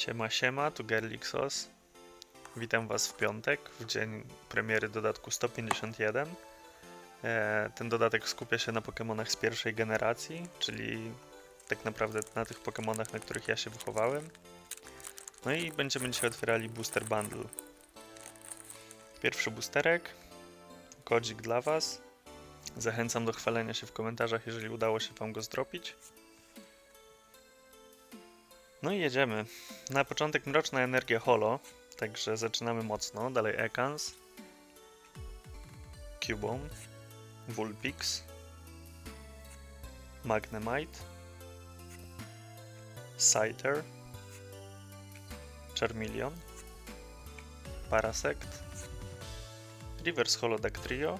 Siema, siema, tu Gerlixos. Witam Was w piątek, w dzień premiery dodatku 151. E, Ten dodatek skupia się na Pokémonach z pierwszej generacji, czyli tak naprawdę na tych Pokémonach, na których ja się wychowałem. No i będziemy dzisiaj otwierali Booster Bundle. Pierwszy boosterek, kodzik dla Was. Zachęcam do chwalenia się w komentarzach, jeżeli udało się Wam go zdropić. No i jedziemy. Na początek mroczna energia holo, także zaczynamy mocno. Dalej Ekans, Cubone, Vulpix, Magnemite, Scyther, Charmeleon, Parasect, Reverse Holo Dactrio,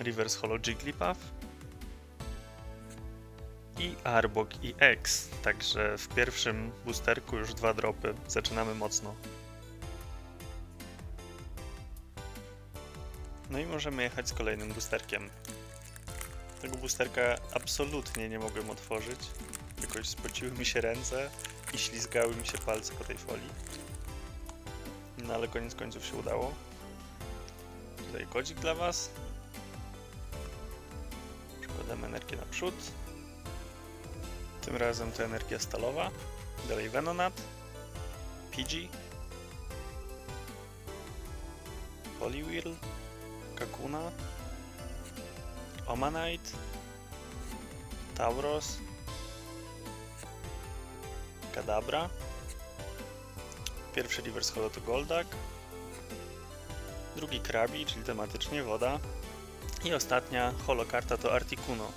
Reverse Holo Jigglypuff, i Arbok i X. Także w pierwszym boosterku już dwa dropy. Zaczynamy mocno. No i możemy jechać z kolejnym boosterkiem. Tego boosterka absolutnie nie mogłem otworzyć. Jakoś spociły mi się ręce i ślizgały mi się palce po tej folii. No ale koniec końców się udało. Tutaj kodzik dla Was. Przekładamy energię naprzód. Tym razem to energia stalowa. Dalej Venonat, Pidgey, Poliwhirl, Kakuna, Omanite, Tauros, Kadabra. Pierwszy reverse holo to Goldak. Drugi Krabi, czyli tematycznie woda. I ostatnia holokarta to Articuno.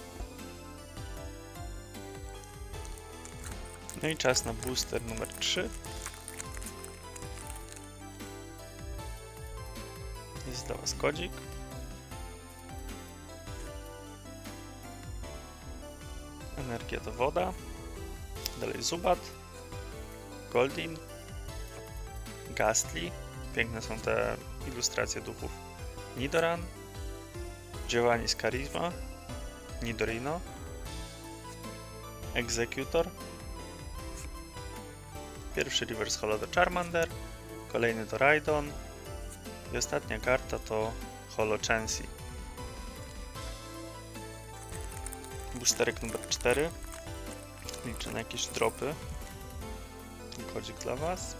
No i czas na booster numer 3. Jest dla Was kodzik. Energia to woda. Dalej Zubat. Goldin. Gastly. Piękne są te ilustracje duchów. Nidoran. Giovanni z Charisma. Nidorino. Executor. Pierwszy reverse holo to Charmander, kolejny to Raidon i ostatnia karta to holo Chansey. Boosterek numer 4. Liczę na jakieś dropy. Kodzik dla Was.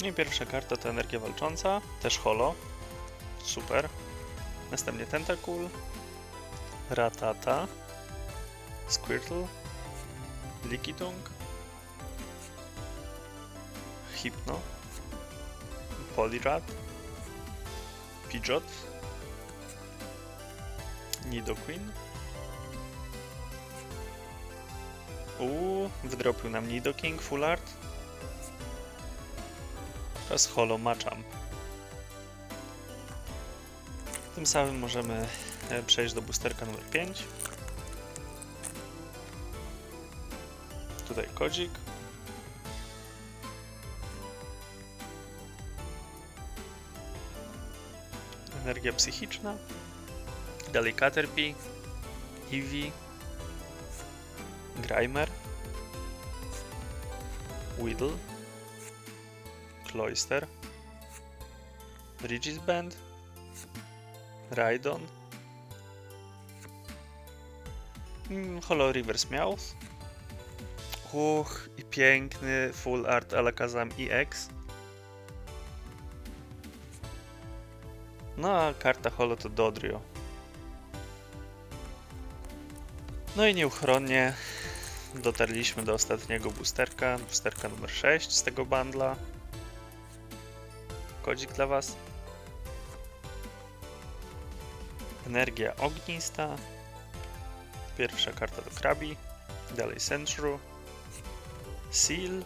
No i pierwsza karta to energia walcząca, też holo. Super. Następnie Tentacool, Ratata, Squirtle, Lickitung, Hypno, Poliwrath, Pidgeot, Nidoqueen. Uuu, wydropił nam Nidoking Full Art. Teraz Holo Machamp. Tym samym możemy e, przejść do boosterka numer 5. Tutaj kodzik. Energia psychiczna. Dalej Caterpie, Eevee, Grimer, Weedle, Cloyster, Band, Rhydon, mm, Holo Reverse Meowth, Uch, i piękny full art Alakazam EX. No a karta holo to Dodrio. No i nieuchronnie dotarliśmy do ostatniego boosterka, boosterka numer 6 z tego bundla. Kodzik dla Was. Energia ognista. Pierwsza karta do Krabi. Dalej Sentru. Seal,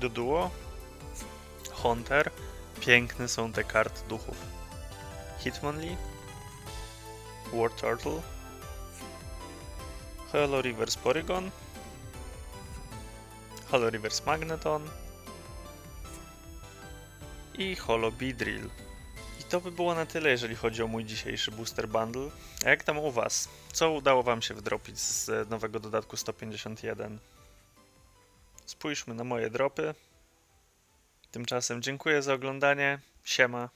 Duduo, Hunter. Piękne są te karty duchów. Hitmonlee, War Turtle, Holo Reverse Porygon, Holo Reverse Magneton i Holo Beedrill. To by było na tyle, jeżeli chodzi o mój dzisiejszy Booster Bundle. A jak tam u Was? Co udało Wam się wdropić z nowego dodatku 151? Spójrzmy na moje dropy. Tymczasem dziękuję za oglądanie. Siema.